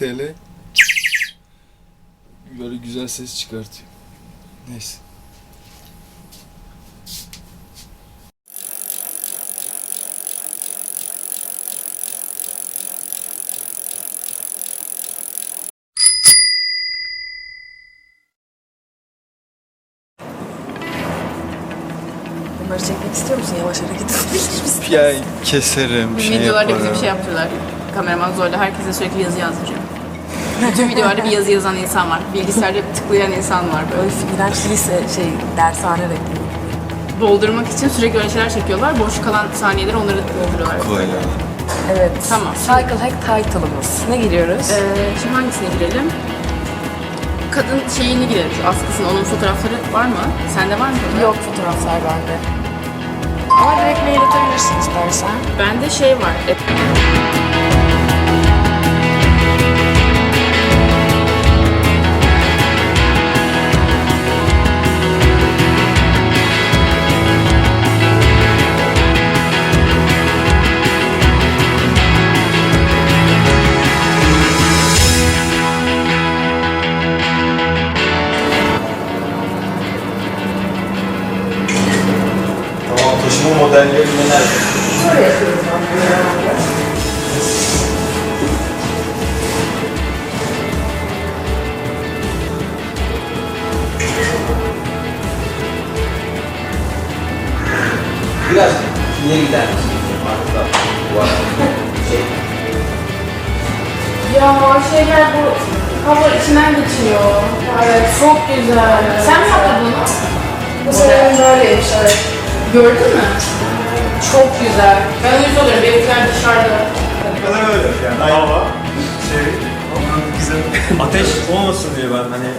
TL böyle güzel ses çıkartıyor. Neyse. Bunları çekmek istiyor musun? Yavaş hareket etmek misin? Ya keserim, bir şey Videolarda bize bir şey yaptılar. Kameraman zorla herkese sürekli yazı yazdırıyor. Bütün videolarda bir yazı yazan insan var. Bilgisayarda tıklayan insan var böyle. Öyle iğrenç lise şey dershane renkli. Doldurmak için sürekli öyle şeyler çekiyorlar. Boş kalan saniyeleri onları dolduruyorlar. Kolay. Evet. Tamam. Cycle Hack title'ımız. Ne giriyoruz? Ee, şimdi hangisine girelim? Kadın şeyini girelim şu askısını. Onun fotoğrafları var mı? Sende var mı? Yok fotoğraflar bende. Ama direkt mail atabilirsin istersen. Bende şey var. E, Tamam Biraz ileri gider misin? Arkada var. Şey, Ya şeyler bu hava içinden geçiyor. Evet çok güzel. Sen mi yaptın bunu? Bu senin böyleymiş evet. Gördün mü? Çok güzel. Ben uyuz oluyorum. Benimkiler dışarıda. kadar öyle yani hava şey güzel ateş olmasın diye ben hani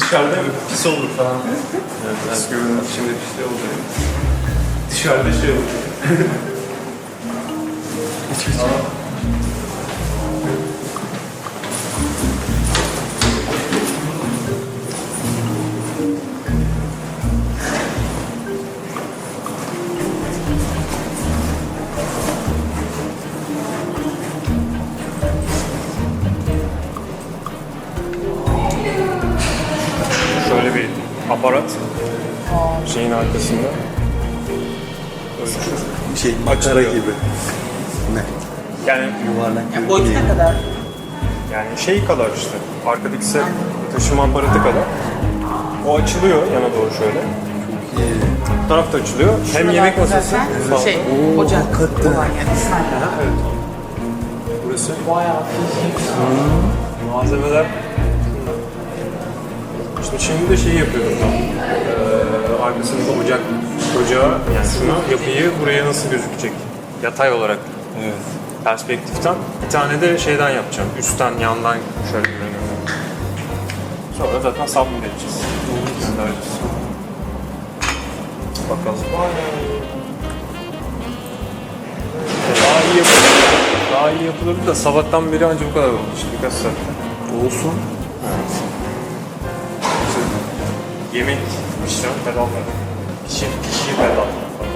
dışarıda pis olur falan. Evet, ben şimdi pis oldu. Dışarıda şey olur. Şey makara gibi. Ne? Yani Yuvarlak gibi. değil. kadar? yani şey kadar işte arkadaki set taşıma aparatı kadar. O açılıyor yana doğru şöyle. Bu taraf da açılıyor. Hem yemek masası. sağ- Şey, Ocak. Hakikaten. Olan yani. Burası Bayağı malzemeler. İşte şimdi de şey yapıyordum ben. Ee, arkasında ocak ocağı yani şunu yapıyı buraya nasıl gözükecek? Yatay olarak Evet. perspektiften. Bir tane de şeyden yapacağım. Üstten, yandan şöyle görünüyor. Sonra zaten submit edeceğiz. Göndereceğiz. Bakalım. Daha iyi yapılır. Daha iyi yapılırdı da sabahtan beri anca bu kadar oldu işte birkaç saatte. Olsun. Yemek pişiren pedallar. Pişir, pişir pedal. falan.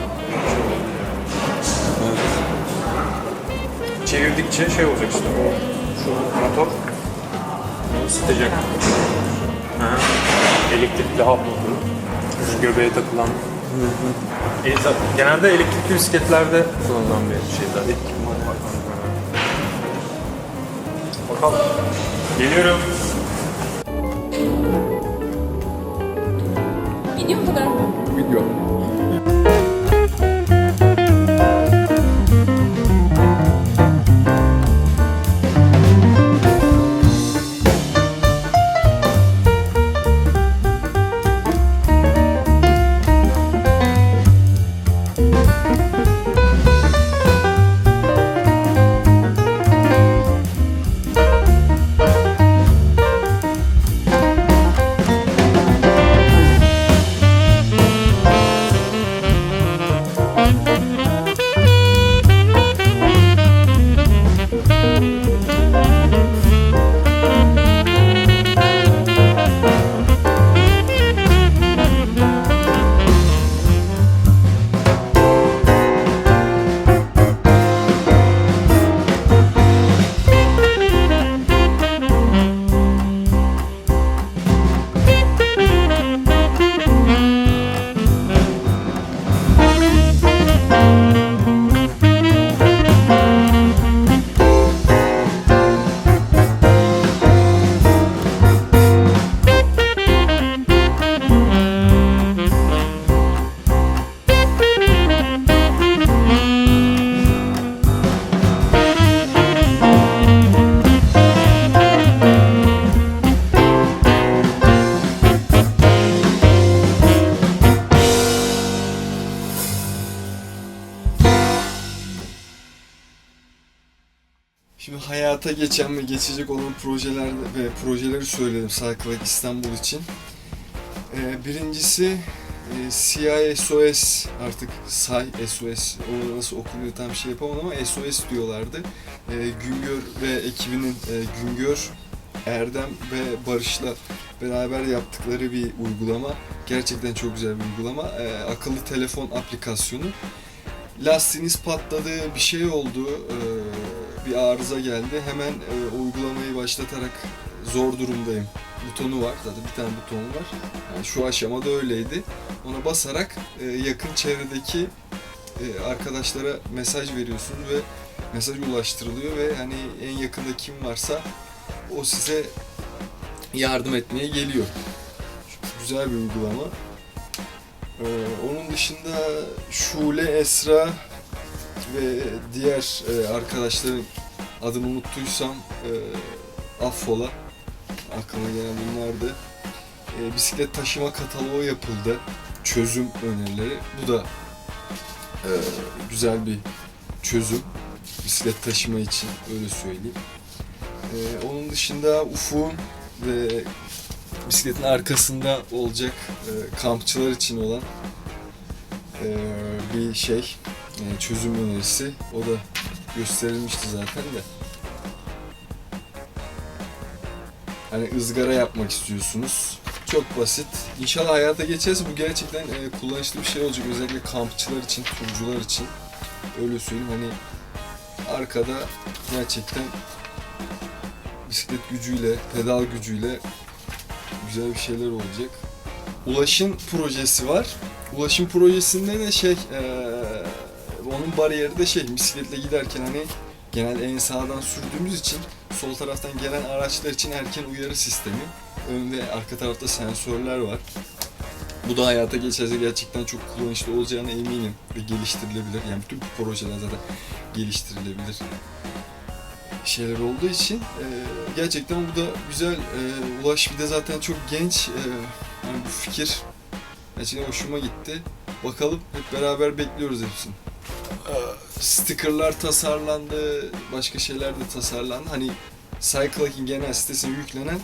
Çevirdikçe şey olacak işte o şu motor ısıtacak. Hı hı. Elektrikli hap motoru. Şu göbeğe takılan. E, zaten genelde elektrikli bisikletlerde kullanılan bir şey zaten. Bakalım. Geliyorum. Идем туда? Идем. Video. hayata geçen ve geçecek olan projeler ve projeleri söyledim Cycling İstanbul için. Ee, birincisi e, CISOS artık SAI SOS o nasıl okunuyor tam şey yapamam ama SOS diyorlardı. Ee, Güngör ve ekibinin e, Güngör, Erdem ve Barış'la beraber yaptıkları bir uygulama. Gerçekten çok güzel bir uygulama. Ee, akıllı telefon aplikasyonu. Lastiğiniz patladı, bir şey oldu, ee, bir arıza geldi. Hemen e, uygulamayı başlatarak zor durumdayım. Butonu var, zaten bir tane buton var. Yani şu aşamada öyleydi. Ona basarak e, yakın çevredeki e, arkadaşlara mesaj veriyorsunuz ve mesaj ulaştırılıyor ve hani en yakında kim varsa o size yardım etmeye geliyor. Güzel bir uygulama. Ee, onun dışında Şule, Esra ve diğer e, arkadaşların adını unuttuysam e, affola. Aklıma gelen bunlardı. E, bisiklet taşıma kataloğu yapıldı. Çözüm önerileri. Bu da e, güzel bir çözüm. Bisiklet taşıma için öyle söyleyeyim. E, onun dışında Ufuk'un ve bisikletin arkasında olacak e, kampçılar için olan e, bir şey e, çözüm önerisi. O da gösterilmişti zaten de. Hani ızgara yapmak istiyorsunuz. Çok basit. İnşallah hayata geçerse bu gerçekten e, kullanışlı bir şey olacak. Özellikle kampçılar için, turcular için. Öyle söyleyeyim hani arkada gerçekten bisiklet gücüyle, pedal gücüyle güzel bir şeyler olacak. Ulaşım projesi var. Ulaşım projesinde de şey, eee, onun bariyeri de şey, bisikletle giderken hani genelde en sağdan sürdüğümüz için sol taraftan gelen araçlar için erken uyarı sistemi. Ön ve arka tarafta sensörler var. Bu da hayata geçerse gerçekten çok kullanışlı olacağına eminim ve geliştirilebilir. Yani bütün bu projeler zaten geliştirilebilir şeyler olduğu için e, gerçekten bu da güzel. E, Ulaş bir de zaten çok genç. E, yani bu fikir gerçekten hoşuma gitti. Bakalım hep beraber bekliyoruz hepsini. E, stickerlar tasarlandı, başka şeyler de tasarlandı. Hani Cycling'in genel sitesine yüklenen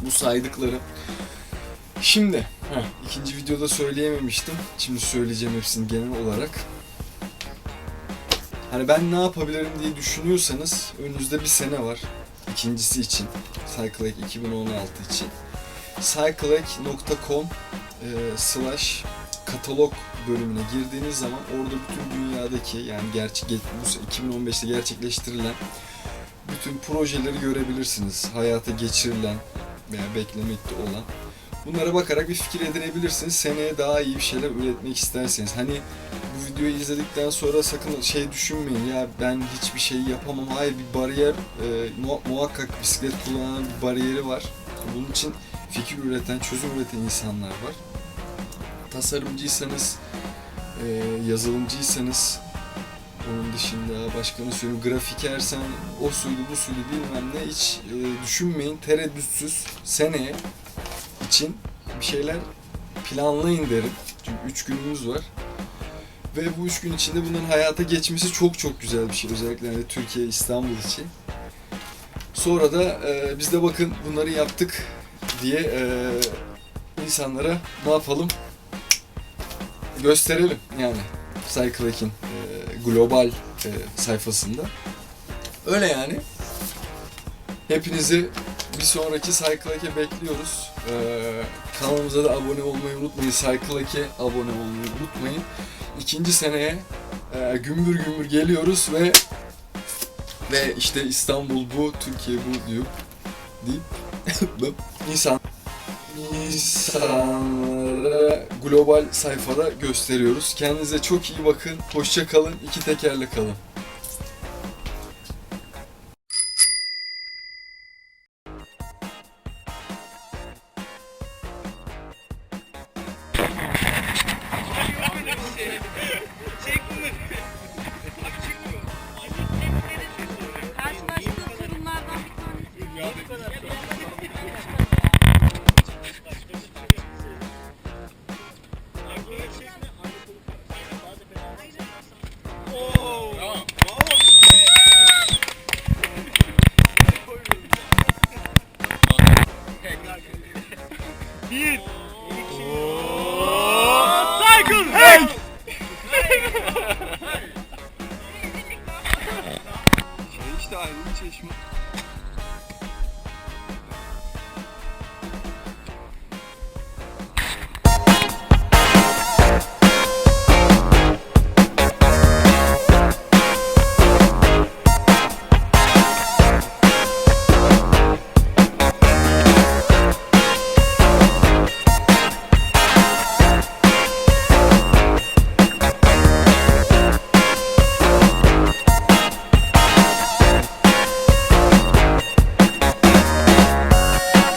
bu saydıkları. Şimdi, heh, ikinci videoda söyleyememiştim. Şimdi söyleyeceğim hepsini genel olarak. Hani ben ne yapabilirim diye düşünüyorsanız önünüzde bir sene var. İkincisi için. Cyclec 2016 için. cyclec.com e, slash katalog bölümüne girdiğiniz zaman orada bütün dünyadaki yani gerçek bu 2015'te gerçekleştirilen bütün projeleri görebilirsiniz. Hayata geçirilen veya beklemekte olan. Bunlara bakarak bir fikir edinebilirsiniz. Seneye daha iyi bir şeyler üretmek isterseniz. Hani bu videoyu izledikten sonra sakın şey düşünmeyin ya ben hiçbir şey yapamam. Hayır bir bariyer e, mu- muhakkak bisiklet kullanan bir bariyeri var. Bunun için fikir üreten, çözüm üreten insanlar var. Tasarımcıysanız, e, yazılımcıysanız onun dışında başka ne söyleyeyim grafikersen o suydu bu suydu bilmem ne hiç e, düşünmeyin tereddütsüz seneye için bir şeyler planlayın derim. Çünkü 3 günümüz var. Ve bu üç gün içinde bunların hayata geçmesi çok çok güzel bir şey. Özellikle hani Türkiye, İstanbul için. Sonra da e, biz de bakın bunları yaptık diye e, insanlara ne yapalım? Gösterelim yani. Cyclek'in e, global e, sayfasında. Öyle yani. Hepinizi bir sonraki Cyclek'e bekliyoruz. Ee, kanalımıza da abone olmayı unutmayın. Cyclek'e abone olmayı unutmayın. İkinci seneye e, gümbür gümbür geliyoruz ve ve işte İstanbul bu, Türkiye bu diyor deyip insan insanlara global sayfada gösteriyoruz. Kendinize çok iyi bakın. Hoşça kalın. İki tekerle kalın. Bir. Cycle hack. Şey işte ayrı çeşme.